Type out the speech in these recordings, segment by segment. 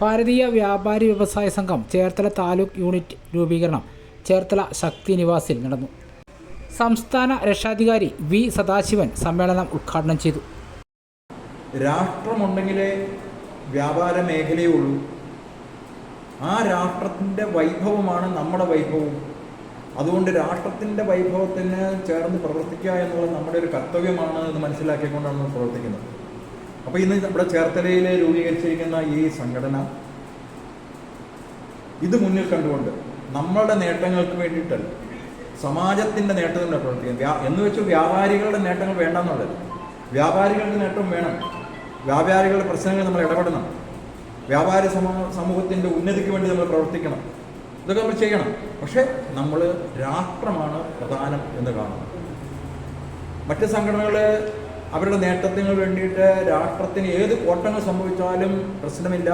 ഭാരതീയ വ്യാപാരി വ്യവസായ സംഘം ചേർത്തല താലൂക്ക് യൂണിറ്റ് രൂപീകരണം ചേർത്തല ശക്തി നിവാസിൽ നടന്നു. സംസ്ഥാന രക്ഷാധികാരി വി സദാശിവൻ സമ്മേളനം ഉദ്ഘാടനം ചെയ്തു. രാഷ്ട്രമുണ്ടെങ്കിലേ വ്യാപാര മേഖലയുള്ളൂ. ആ രാഷ്ട്രത്തിന്റെ വൈഭവമാണ് നമ്മുടെ വൈഭവം. അതുകൊണ്ട് രാഷ്ട്രത്തിന്റെ വൈഭവത്തിന് ചേർന്ന് പ്രവർത്തിക്കുക എന്നുള്ളത് നമ്മുടെ ഒരു കർത്തവ്യമാണ് എന്ന് മനസ്സിലാക്കിക്കൊണ്ടാണ് നമ്മൾ പ്രവർത്തിക്കുന്നത്. അപ്പോൾ ഇന്ന് നമ്മുടെ ചേർത്തലയിൽ രൂപീകരിച്ചിരിക്കുന്ന ഈ സംഘടന ഇത് മുന്നിൽ കണ്ടുകൊണ്ട് നമ്മളുടെ നേട്ടങ്ങൾക്ക് വേണ്ടിയിട്ടല്ല സമാജത്തിന്റെ നേട്ടത്തിന് പ്രവർത്തിക്കുന്നത് എന്ന് വെച്ച് വ്യാപാരികളുടെ നേട്ടങ്ങൾ വേണ്ടെന്നുള്ളത്. വ്യാപാരികളുടെ നേട്ടം വേണം. വ്യാപാരികളുടെ പ്രശ്നങ്ങൾ നമ്മൾ ഇടപെടണം. വ്യാപാരി സമൂഹ സമൂഹത്തിന്റെ ഉന്നതിക്ക് വേണ്ടി നമ്മൾ പ്രവർത്തിക്കണം. ഇതൊക്കെ നമ്മൾ ചെയ്യണം. പക്ഷേ നമ്മൾ രാഷ്ട്രമാണ് പ്രധാനം എന്ന് കാണണം. മറ്റ് സംഘടനകൾ അവരുടെ നേട്ടത്തിന് വേണ്ടിയിട്ട് രാഷ്ട്രത്തിന് ഏത് കോട്ടങ്ങൾ സംഭവിച്ചാലും പ്രശ്നമില്ല.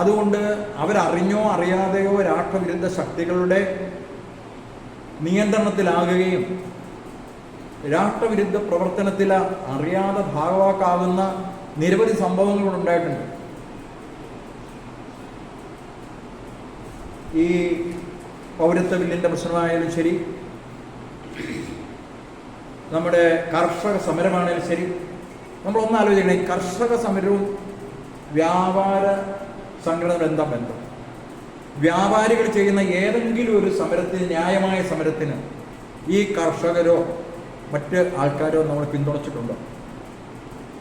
അതുകൊണ്ട് അവരറിഞ്ഞോ അറിയാതെയോ രാഷ്ട്രവിരുദ്ധ ശക്തികളുടെ നിയന്ത്രണത്തിലാകുകയും രാഷ്ട്രവിരുദ്ധ പ്രവർത്തനത്തിൽ അറിയാതെ ഭാഗവാക്കാകുന്ന നിരവധി സംഭവങ്ങൾ ഉണ്ടായിട്ടുണ്ട്. ഈ പൗരത്വ ബില്ലിന്റെ പ്രശ്നമായാലും ശരി നമ്മുടെ കർഷക സമരമാണെങ്കിലും ശരി. നമ്മളൊന്ന് ആലോചിക്കണം ഈ കർഷക സമരവും വ്യാപാര സംഘടനകൾ എന്താ ബന്ധം? വ്യാപാരികൾ ചെയ്യുന്ന ഏതെങ്കിലും ഒരു സമരത്തിന് ന്യായമായ സമരത്തിന് ഈ കർഷകരോ മറ്റ് ആൾക്കാരോ നമ്മൾ പിന്തുണച്ചിട്ടുണ്ടോ?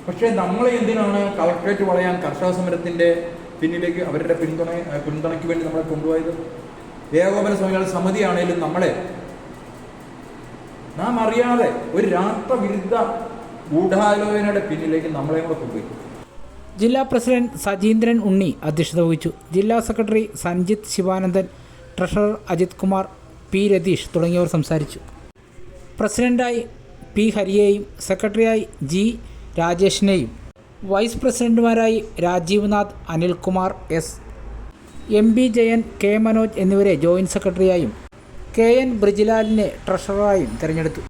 പക്ഷേ നമ്മൾ എന്തിനാണ് കളക്ട്രേറ്റ് പറയാൻ കർഷക സമരത്തിന്റെ പിന്നിലേക്ക് അവരുടെ പിന്തുണ പിന്തുണയ്ക്ക് വേണ്ടി നമ്മളെ കൊണ്ടുപോയത്? ഏകോപന സമിതികളുടെ സമിതിയാണേലും നമ്മളെ നാം അറിയാതെ ഒരു രാഷ്ട്രവിരുദ്ധ ഗൂഢാലോചനയുടെ പിന്നിലേക്ക് നമ്മളെ കൂടെ കൊണ്ടുപോയി. ജില്ലാ പ്രസിഡന്റ് സജീന്ദ്രൻ ഉണ്ണി അധ്യക്ഷത വഹിച്ചു. ജില്ലാ secretary Sanjith Sivanandan treasurer Ajith Kumar P Ratheesh തുടങ്ങിയവർ സംസാരിച്ചു. പ്രസിഡന്റായി പി ഹരിയെയും സെക്രട്ടറിയായി ജി രാജേഷിനെയും vice പ്രസിഡന്റുമാരായി Rajeev Nath Anilkumar S M B Jayan K Manoj എന്നിവരെ ജോയിന്റ് സെക്രട്ടറിയായും കെ എൻ ബ്രിജിലാലിനെ ട്രഷററായും തിരഞ്ഞെടുത്തു.